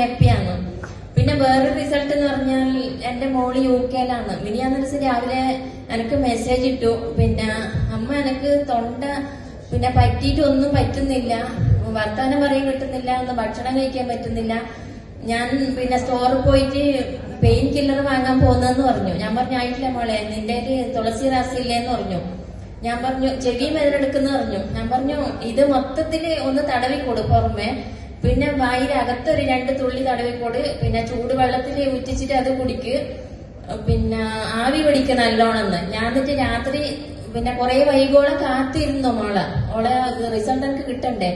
ഹാപ്പിയാണ് പിന്നെ വേറെ റിസൾട്ട് എന്ന് പറഞ്ഞാൽ എന്റെ മോൾ യു കെയിലാണ്. മിനിയാന്ന് ദിവസം രാവിലെ എനിക്ക് മെസ്സേജ് ഇട്ടു. പിന്നെ അമ്മ എനിക്ക് തൊണ്ട പിന്നെ പറ്റിയിട്ട് ഒന്നും പറ്റുന്നില്ല. വർത്താനം പറയാൻ കിട്ടുന്നില്ല. ഒന്ന് ഭക്ഷണം കഴിക്കാൻ പറ്റുന്നില്ല. ഞാൻ പിന്നെ സ്റ്റോറിൽ പോയിട്ട് പെയിൻ കില്ലർ വാങ്ങാൻ പോകുന്നതെന്ന് പറഞ്ഞു. ഞാൻ പറഞ്ഞു ആയിട്ടില്ല മോളെ നിന്റെ തുളസി റാസ് പറഞ്ഞു. ഞാൻ പറഞ്ഞു ചെവി എടുക്കുന്നു പറഞ്ഞു. ഞാൻ പറഞ്ഞു ഇത് മൊത്തത്തിൽ ഒന്ന് തടവിക്കൊടു പുറമെ? പിന്നെ വായിൽ അകത്തൊരു രണ്ട് തുള്ളി തടവിക്കൊട് പിന്നെ ചൂടുവെള്ളത്തിൽ ഉറ്റിച്ചിട്ട് അത് കുടിക്ക്. പിന്നെ ആവി പിടിക്ക് നല്ലോണമെന്ന് ഞാൻ എന്നിട്ട് രാത്രി പിന്നെ കുറെ വൈകോളം കാത്തിരുന്നു മോളെ. ഓളെ റിസൾട്ട് എനിക്ക് കിട്ടണ്ടേ?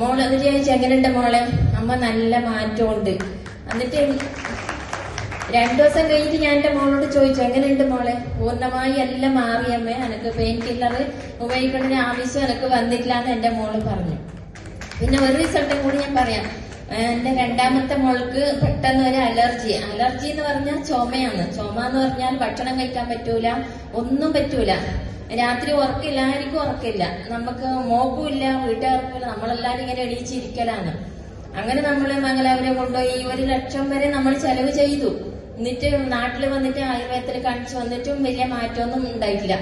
മോൾ എന്നിട്ട് ചോദിച്ചു എങ്ങനെയുണ്ട് മോളെ? അമ്മ നല്ല മാറ്റമുണ്ട് എന്നിട്ട് രണ്ടു ദിവസം കഴിഞ്ഞിട്ട് ഞാൻ എന്റെ മോളോട് ചോദിച്ചു എങ്ങനെയുണ്ട് മോളെ? പൂർണമായി എല്ലാം മാറിയമ്മേ എനക്ക് പെയിൻ കില്ലർ ഉപയോഗിക്കേണ്ട ആവശ്യം എനക്ക് വന്നിട്ടില്ല എന്ന് എന്റെ മോൾ പറഞ്ഞു. പിന്നെ ഒരു റിസൾട്ടും കൂടി ഞാൻ പറയാം. എന്റെ രണ്ടാമത്തെ മോൾക്ക് പെട്ടെന്ന് ഒരു അലർജി. അലർജി എന്ന് പറഞ്ഞാൽ ചുമയാണ്. ചുമ എന്ന് പറഞ്ഞാൽ ഭക്ഷണം കഴിക്കാൻ പറ്റൂല ഒന്നും പറ്റൂല. രാത്രി ഉറക്കില്ല ആർക്കും ഉറക്കില്ല. നമുക്ക് മോക്കുമില്ല വീട്ടുകാർക്കില്ല നമ്മളെല്ലാരും ഇങ്ങനെ എണീച്ചിരിക്കലാണ്. അങ്ങനെ നമ്മൾ മംഗലാപുരം കൊണ്ടുപോയി ഒരു ലക്ഷം വരെ നമ്മൾ ചെലവ് ചെയ്തു. എന്നിട്ട് നാട്ടിൽ വന്നിട്ട് ആയുർവേദത്തിൽ കാണിച്ചു വന്നിട്ടും വലിയ മാറ്റമൊന്നും ഉണ്ടായിട്ടില്ല.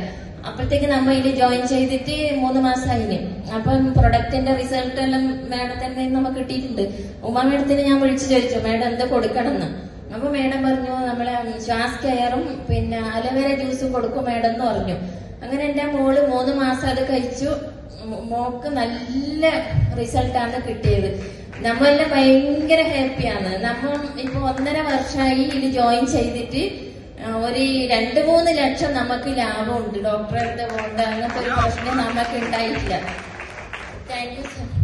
അപ്പോഴത്തേക്ക് നമ്മൾ ഇതിൽ ജോയിൻ ചെയ്തിട്ട് മൂന്ന് മാസമായിന് അപ്പം പ്രൊഡക്റ്റിന്റെ റിസൾട്ട് എല്ലാം മേഡത്തിന്റെ നമുക്ക് കിട്ടിയിട്ടുണ്ട്. ഉമ്മ മേഡത്തിന് ഞാൻ വിളിച്ചു ചോദിച്ചു മേഡം എന്താ കൊടുക്കണം എന്ന് അപ്പൊ മേഡം പറഞ്ഞു നമ്മളെ ശ്വാസ് കെയറും പിന്നെ അലവേര ജ്യൂസും കൊടുക്കും മേഡം എന്ന് പറഞ്ഞു. അങ്ങനെ എന്റെ മോൾ മൂന്ന് മാസം അത് കഴിച്ചു. മോക്ക് നല്ല റിസൾട്ടാണ് കിട്ടിയത്. നമ്മളെല്ലാം ഭയങ്കര ഹാപ്പിയാണ് നമ്മൾ ഇപ്പൊ ഒന്നര വർഷമായി ഇത് ജോയിൻ ചെയ്തിട്ട് ഒരു രണ്ട് മൂന്ന് ലക്ഷം നമുക്ക് ലാഭമുണ്ട്. ഡോക്ടറെ അടുത്ത് പോകേണ്ട അങ്ങനത്തെ ഒരു പ്രശ്നം നമുക്ക് ഉണ്ടായിട്ടില്ല താങ്ക് യു സർ